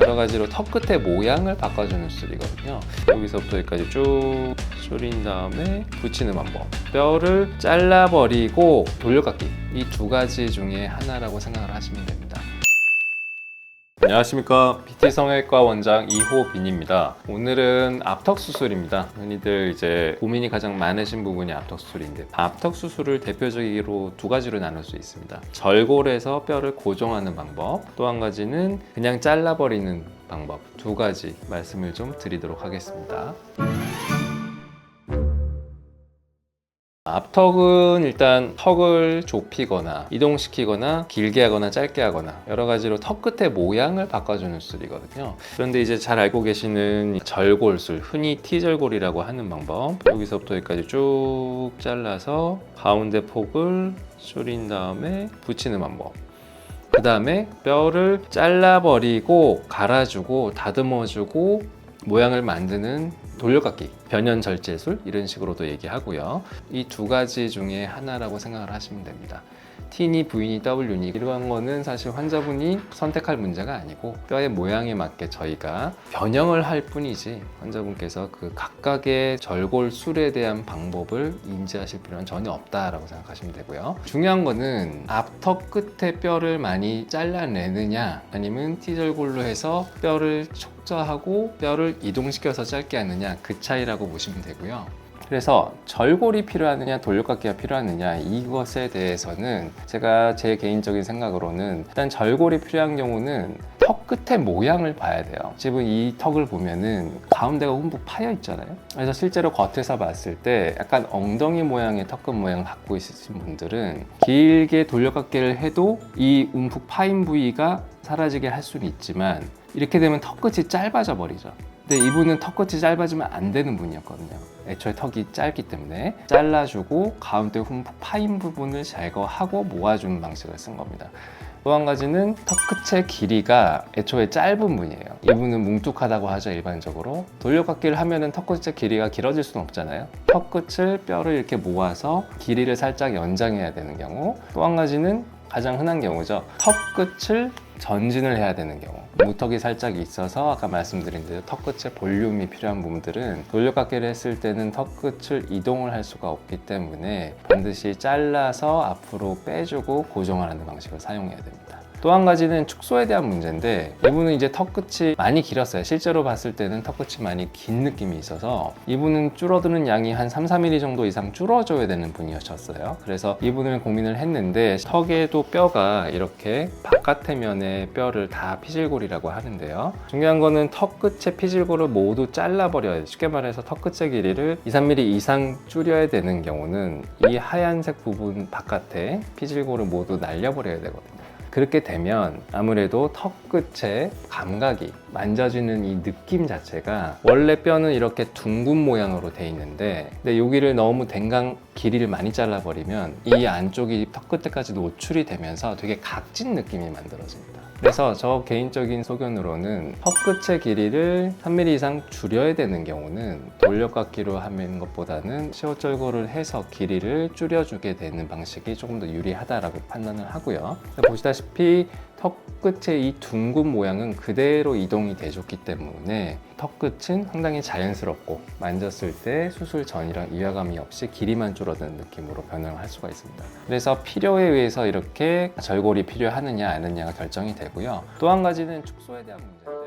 여러 가지로 턱 끝의 모양을 바꿔주는 수술이거든요. 여기서부터 여기까지 쭉 줄인 다음에 붙이는 방법. 뼈를 잘라버리고 돌려깎기. 이 두 가지 중에 하나라고 생각을 하시면 됩니다. 안녕하십니까 PT 성형외과 원장 이호빈입니다. 오늘은 앞턱 수술입니다. 흔히들 이제 고민이 가장 많으신 부분이 앞턱 수술인데 앞턱 수술을 대표적으로 두 가지로 나눌 수 있습니다. 절골에서 뼈를 고정하는 방법, 또 한 가지는 그냥 잘라버리는 방법 두 가지 말씀을 좀 드리도록 하겠습니다. 앞턱은 일단 턱을 좁히거나 이동시키거나 길게 하거나 짧게 하거나 여러 가지로 턱 끝의 모양을 바꿔주는 수술이거든요. 그런데 이제 잘 알고 계시는 절골술, 흔히 T절골이라고 하는 방법 여기서부터 여기까지 쭉 잘라서 가운데 폭을 줄인 다음에 붙이는 방법 그 다음에 뼈를 잘라버리고 갈아주고 다듬어주고 모양을 만드는 돌려깎기, 변연 절제술 이런 식으로도 얘기하고요. 이 두 가지 중에 하나라고 생각을 하시면 됩니다. T니 V니 W니 이런 거는 사실 환자분이 선택할 문제가 아니고 뼈의 모양에 맞게 저희가 변형을 할 뿐이지 환자분께서 그 각각의 절골술에 대한 방법을 인지하실 필요는 전혀 없다라고 생각하시면 되고요. 중요한 거는 앞턱 끝에 뼈를 많이 잘라내느냐 아니면 T절골로 해서 뼈를 촉저하고 뼈를 이동시켜서 짧게 하느냐 그 차이라고 보시면 되고요. 그래서 절골이 필요하느냐 돌려깎기가 필요하느냐 이것에 대해서는 제가 제 개인적인 생각으로는 일단 절골이 필요한 경우는 턱 끝의 모양을 봐야 돼요. 지금 이 턱을 보면은 가운데가 움푹 파여 있잖아요. 그래서 실제로 겉에서 봤을 때 약간 엉덩이 모양의 턱끝 모양을 갖고 있으신 분들은 길게 돌려깎기를 해도 이 움푹 파인 부위가 사라지게 할 수는 있지만 이렇게 되면 턱 끝이 짧아져 버리죠. 근데 이분은 턱 끝이 짧아지면 안 되는 분이었거든요. 애초에 턱이 짧기 때문에 잘라주고 가운데 흠 파인 부분을 제거하고 모아주는 방식을 쓴 겁니다. 또 한 가지는 턱 끝의 길이가 애초에 짧은 분이에요. 이분은 뭉툭하다고 하죠 일반적으로. 돌려깎기를 하면은 턱 끝의 길이가 길어질 수는 없잖아요. 턱 끝을 뼈를 이렇게 모아서 길이를 살짝 연장해야 되는 경우. 또 한 가지는 가장 흔한 경우죠. 턱 끝을 전진을 해야 되는 경우 무턱이 살짝 있어서 아까 말씀드린 대로 턱 끝에 볼륨이 필요한 부분들은 돌려깎기를 했을 때는 턱 끝을 이동을 할 수가 없기 때문에 반드시 잘라서 앞으로 빼주고 고정하는 방식을 사용해야 됩니다. 또 한 가지는 축소에 대한 문제인데 이분은 이제 턱 끝이 많이 길었어요. 실제로 봤을 때는 턱 끝이 많이 긴 느낌이 있어서 이분은 줄어드는 양이 한 3, 4mm 정도 이상 줄어줘야 되는 분이셨어요. 그래서 이분을 고민을 했는데 턱에도 뼈가 이렇게 바깥의 면에 뼈를 다 피질골이라고 하는데요. 중요한 거는 턱 끝의 피질골을 모두 잘라버려야. 쉽게 말해서 턱 끝의 길이를 2, 3mm 이상 줄여야 되는 경우는 이 하얀색 부분 바깥에 피질골을 모두 날려버려야 되거든요. 그렇게 되면 아무래도 턱 끝에 감각이 만져지는 이 느낌 자체가 원래 뼈는 이렇게 둥근 모양으로 돼 있는데 근데 여기를 너무 댕강 길이를 많이 잘라버리면 이 안쪽이 턱 끝에까지 노출이 되면서 되게 각진 느낌이 만들어집니다. 그래서 저 개인적인 소견으로는 턱 끝의 길이를 3mm 이상 줄여야 되는 경우는 돌려깎기로 하는 것보다는 시어절골을 해서 길이를 줄여주게 되는 방식이 조금 더 유리하다라고 판단을 하고요. 보시다시피 턱 끝의 이 둥근 모양은 그대로 이동이 돼줬기 때문에 턱 끝은 상당히 자연스럽고 만졌을 때 수술 전이랑 이화감이 없이 길이만 줄어드는 느낌으로 변형을 할 수가 있습니다. 그래서 필요에 의해서 이렇게 절골이 필요하느냐 아니냐가 결정이 되고요. 또 한 가지는 축소에 대한 문제인데